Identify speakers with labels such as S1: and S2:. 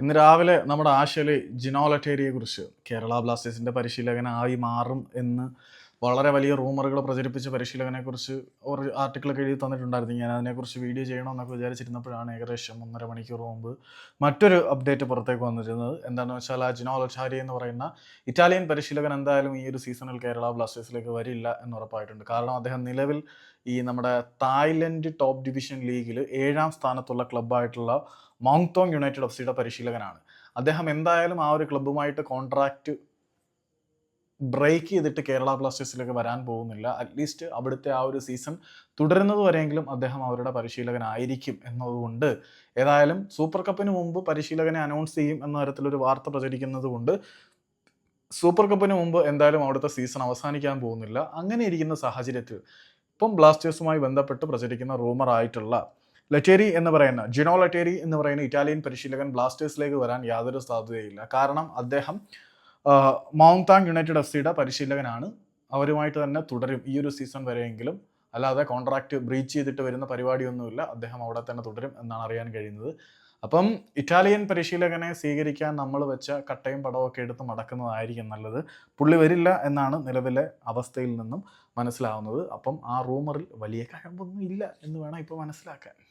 S1: ഇന്ന് രാവിലെ നമ്മുടെ ആശയിൽ ജിനോലറ്റേരിയെ കുറിച്ച് കേരള ബ്ലാസ്റ്റേഴ്സിന്റെ പരിശീലകനായി മാറും എന്ന് വളരെ വലിയ റൂമറുകൾ പ്രചരിപ്പിച്ച പരിശീലകനെക്കുറിച്ച് ഒരു ആർട്ടിക്കിളൊക്കെ എഴുതി തന്നിട്ടുണ്ടായിരുന്നു. ഞാൻ അതിനെക്കുറിച്ച് വീഡിയോ ചെയ്യണമെന്നൊക്കെ വിചാരിച്ചിരുന്നപ്പോഴാണ് ഏകദേശം ഒന്നര മണിക്കൂർ മുമ്പ് മറ്റൊരു അപ്ഡേറ്റ് പുറത്തേക്ക് വന്നിരുന്നത്. എന്താണെന്ന് വെച്ചാൽ ആ ജിനോലറ്റാരി എന്ന് പറയുന്ന ഇറ്റാലിയൻ പരിശീലകൻ എന്തായാലും ഈ ഒരു സീസണിൽ കേരള ബ്ലാസ്റ്റേഴ്സിലേക്ക് വരില്ല എന്ന് ഉറപ്പായിട്ടുണ്ട്. കാരണം അദ്ദേഹം നിലവിൽ ഈ നമ്മുടെ തായ്ലൻഡ് ടോപ്പ് ഡിവിഷൻ ലീഗിൽ ഏഴാം സ്ഥാനത്തുള്ള ക്ലബ്ബായിട്ടുള്ള മോങ്തോങ് യുണൈറ്റഡ് എഫ് സിയുടെ പരിശീലകനാണ്. അദ്ദേഹം എന്തായാലും ആ ഒരു ക്ലബ്ബുമായിട്ട് കോൺട്രാക്റ്റ് ബ്രേക്ക് ചെയ്തിട്ട് കേരള ബ്ലാസ്റ്റേഴ്സിലേക്ക് വരാൻ പോകുന്നില്ല. അറ്റ്ലീസ്റ്റ് അവിടുത്തെ ആ ഒരു സീസൺ തുടരുന്നത് വരെയെങ്കിലും അദ്ദേഹം അവരുടെ പരിശീലകനായിരിക്കും എന്നതുകൊണ്ട് ഏതായാലും സൂപ്പർ കപ്പിന് മുമ്പ് പരിശീലകനെ അനൗൺസ് ചെയ്യും എന്ന തരത്തിലൊരു വാർത്ത പ്രചരിക്കുന്നത് കൊണ്ട് സൂപ്പർ കപ്പിന് മുമ്പ് എന്തായാലും അവിടുത്തെ സീസൺ അവസാനിക്കാൻ പോകുന്നില്ല. അങ്ങനെ ഇരിക്കുന്ന സാഹചര്യത്തിൽ ഇപ്പം ബ്ലാസ്റ്റേഴ്സുമായി ബന്ധപ്പെട്ട് പ്രചരിക്കുന്ന റൂമർ ആയിട്ടുള്ള ലറ്റേരി എന്ന് പറയുന്ന ജിനോ ലറ്റേരി എന്ന് പറയുന്ന ഇറ്റാലിയൻ പരിശീലകൻ ബ്ലാസ്റ്റേഴ്സിലേക്ക് വരാൻ യാതൊരു സാധ്യതയില്ല. കാരണം അദ്ദേഹം മൗങ്താങ് യുണൈറ്റഡ് എഫ് സിയുടെ പരിശീലകനാണ്. അവരുമായിട്ട് തന്നെ തുടരും ഈ ഒരു സീസൺ വരെയെങ്കിലും. അല്ലാതെ കോൺട്രാക്റ്റ് ബ്രീച്ച് ചെയ്തിട്ട് വരുന്ന പരിപാടിയൊന്നുമില്ല. അദ്ദേഹം അവിടെ തന്നെ തുടരും എന്നാണ് അറിയാൻ കഴിയുന്നത്. അപ്പം ഇറ്റാലിയൻ പരിശീലകനെ സ്വീകരിക്കാൻ നമ്മൾ വെച്ച കട്ടയും പടവുമൊക്കെ എടുത്ത് മടക്കുന്നതായിരിക്കും നല്ലത്. പുള്ളി വരില്ല എന്നാണ് നിലവിലെ അവസ്ഥയിൽ നിന്നും മനസ്സിലാവുന്നത്. അപ്പം ആ റൂമറിൽ വലിയ കഴമ്പൊന്നും ഇല്ല എന്ന് വേണം ഇപ്പോൾ മനസ്സിലാക്കാൻ.